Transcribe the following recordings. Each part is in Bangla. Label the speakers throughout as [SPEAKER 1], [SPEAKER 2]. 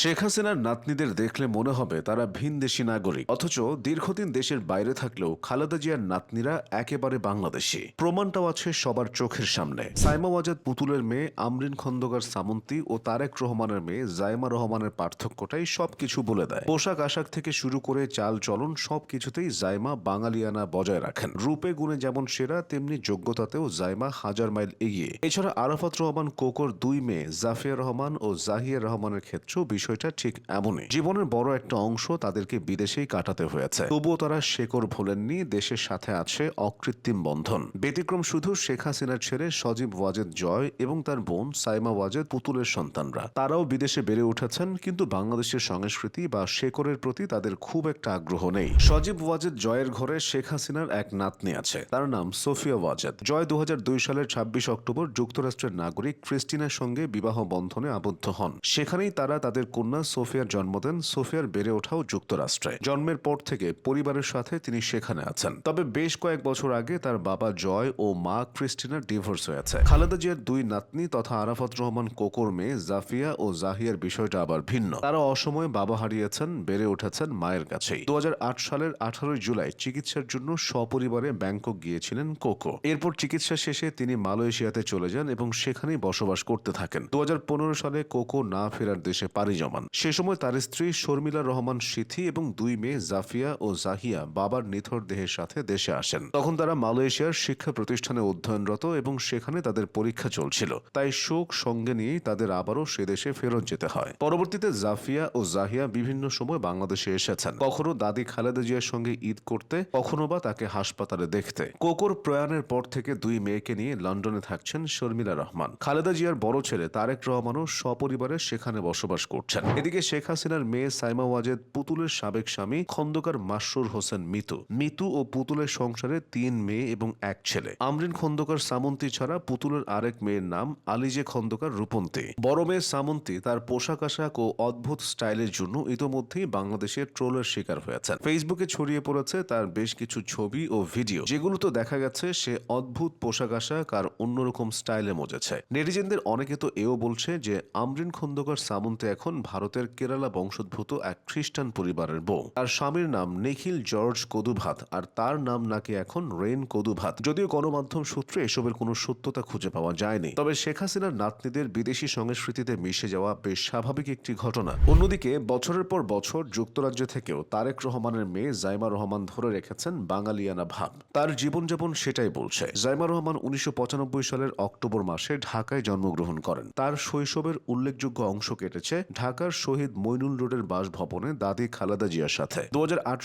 [SPEAKER 1] শেখ হাসিনার নাতনিদের দেখলে মনে হবে তারা ভিন দেশি নাগরিক। অথচ দীর্ঘদিন দেশের বাইরে থাকলেও খালেদা জিয়ার নাতনিরা একেবারে বাংলাদেশি। প্রমাণটাও আছে সবার চোখের সামনে। সাইমা ওয়াজাদ পুতুলের মেয়ে, আমরিন খন্দকার সামন্তি ও তারেক রহমানের মেয়ে জাইমা রহমানের পার্থক্যটাই সবকিছু বলে দেয়। পোশাক আশাক থেকে শুরু করে চাল চলন সবকিছুতেই জাইমা বাঙালিয়ানা বজায় রাখেন। রূপে গুণে যেমন সেরা, তেমনি যোগ্যতাতেও জাইমা হাজার মাইল এগিয়ে। এছাড়া আরাফাত রহমান কোকর দুই মেয়ে, জাফিয়া রহমান ও জাহিয়া রহমানের ক্ষেত্রেও বিষয়টা ঠিক এমনই। জীবনের বড় একটা অংশ তাদেরকে বিদেশেই কাটাতে হয়েছে। তবুও তারা শেকড় ভোলেননি, দেশের সাথে আছে অকৃত্রিম বন্ধন। ব্যতিক্রম শুধু শেখ হাসিনার ছেড়ে সজীব ওয়াজেদ জয় এবং তার বোন সাইমা ওয়াজেদ পুতুলের সন্তানরা। তারাও বিদেশে বেড়ে উঠেছেন, কিন্তু বাংলাদেশের সংস্কৃতি বা শেকড়ের প্রতি তাদের খুব একটা আগ্রহ নেই। সজীব ওয়াজেদ জয়ের ঘরে শেখ হাসিনার এক নাতনি আছে। তার নাম সোফিয়া ওয়াজেদ। জয় দু হাজার দুই সালের ছাব্বিশ অক্টোবর যুক্তরাষ্ট্রের নাগরিক ক্রিস্টিনার সঙ্গে বিবাহ বন্ধনে আবদ্ধ হন। সেখানেই তারা তাদের কন্যা সোফিয়ার জন্ম দেন সোফিয়ার বেড়ে ওঠাও যুক্তরাষ্ট্রে। জন্মের পর থেকে পরিবারের সাথে তিনি সেখানে আছেন। তবে বেশ কয়েক বছর আগে তার বাবা জয় ও মা ক্রিস্টিনার ডিভোর্স হয়েছে। খালেদা জিয়ার দুই নাতনি তথা আরাফাত রহমান কোকর মেয়ে জাফিয়া ও জাহিয়ার বিষয়টা আবার ভিন্ন। তারা অসময়ে বাবা হারিয়েছেন, বেড়ে উঠেছেন মায়ের কাছেই। দু হাজার আট সালের আঠারোই জুলাই চিকিৎসার জন্য সপরিবারে ব্যাংকক গিয়েছিলেন কোকো। এরপর চিকিৎসা শেষে তিনি মালয়েশিয়াতে চলে যান এবং সেখানেই বসবাস করতে থাকেন। দু হাজার পনেরো সালে কোকো না ফেরার দেশে পাড়ি জমান। সে সময় তার স্ত্রী শর্মিলা রহমান সিথি এবং দুই মেয়ে জাফিয়া ও জাহিয়া বাবার নিথর দেহের সাথে দেশে আসেন। তখন তারা মালয়েশিয়ার শিক্ষা প্রতিষ্ঠানে অধ্যয়নরত এবং সেখানে তাদের পরীক্ষা চলছিল। তাই শোক সঙ্গে নিয়েই তাদের আবারও সে দেশে ফেরত যেতে হয়। পরবর্তীতে জাফিয়া ও জাহিয়া বিভিন্ন সময় বাংলাদেশে এসেছেন। কখনো দাদি খালেদা জিয়ার সঙ্গে ঈদ করতে, কখনো বা তাকে হাসপাতালে দেখতে। কোকোর প্রয়াণের পর থেকে দুই মেয়েকে নিয়ে লন্ডনে থাকছেন শর্মিলা রহমান। খালেদা জিয়ার বড় ছেলে তারেক রহমানও সপরিবারে সেখানে বসবাস করছেন। এদিকে শেখ হাসিনার মেয়ে সাইমা ওয়াজেদ, পুতুলের সাবেক স্বামী খন্দকার মাসরুর হোসেন মিতু। মিতু ও পুতুলের সংসারে তিন মেয়ে এবং এক ছেলে। আমরিন খন্দকার সামন্তী ছাড়া পুতুলের আরেক মেয়ের নাম আলিজে খন্দকার রূপন্তী। বড় মেয়ে সামন্তি তার পোশাক আশাক ও অদ্ভুত স্টাইলের জন্য ইতোমধ্যেই বাংলাদেশে ট্রোলের শিকার হয়েছেন। ফেসবুকে ছড়িয়ে পড়েছে তার বেশ কিছু ছবি ও ভিডিও। যেগুলো তো দেখা গেছে, সে অদ্ভুত পোশাক আশাক আর অন্যরকম স্টাইলে মজেছে। নেটিজেনদের অনেকে তো এও বলছে যে, আমরিন খন্দকার সামন্তে এখন ভারতের কেরালা বংশোদ্ভূত এক খ্রিস্টান পরিবারের বউ। তার স্বামীর নাম নিখিল জর্জ কদুভাত, আর তার নাম নাকি এখন রেন কদুভাত। যদিও গণমাধ্যম সূত্রে এসবের কোনো সত্যতা খুঁজে পাওয়া যায়নি, তবে শেখ হাসিনার নাতনিদের বিদেশি সংস্কৃতিতে মিশে যাওয়া বেশ স্বাভাবিক একটি ঘটনা। অন্যদিকে, বছরের পর বছর যুক্তরাজ্য থেকেও তারেক রহমানের মেয়ে জাইমা রহমান ধরে রেখেছেন বাঙালিয়ানা ভাব। তার জীবনযাপন সেটাই বলছে। জাইমা রহমান উনিশশো পঁচানব্বই সালের অক্টোবর মাসে ঢাকায় জন্মগ্রহণ করেন। তার শৈশবের উল্লেখযোগ্য অংশ কেটেছে ঢাকার শহীদ মইনুল রোডের বাসভবনে দাদি খালেদা জিয়ার সাথে। দু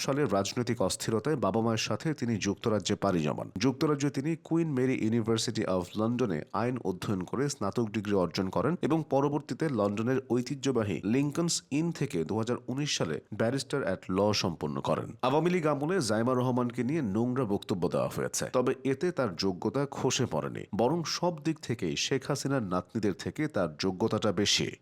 [SPEAKER 1] সালের রাজনৈতিক অস্থিরতায় বাবা মায়ের সাথে তিনি যুক্তরাজ্যে পাড়ি জমান। যুক্তরাজ্যে তিনি কুইন মেরি ইউনিভার্সিটি অব লন্ডনে আইন অধ্যয়ন করে স্নাতক ডিগ্রি অর্জন করেন এবং পরবর্তীতে লন্ডনের ঐতিহ্যবাহী লিঙ্কনস ইন থেকে দু হাজার উনিশ সালে ব্যারিস্টার অ্যাট ল সম্পন্ন করেন। আওয়ামী লীগ আমলে জাইমা রহমানকে নিয়ে নোংরা বক্তব্য দেওয়া হয়েছে, তবে এতে তার যোগ্যতা খসে পড়েনি, বরং সব দিক থেকেই শেখ হাসিনার নাতনিদের থেকে তার যোগ্যতাটা বেশি।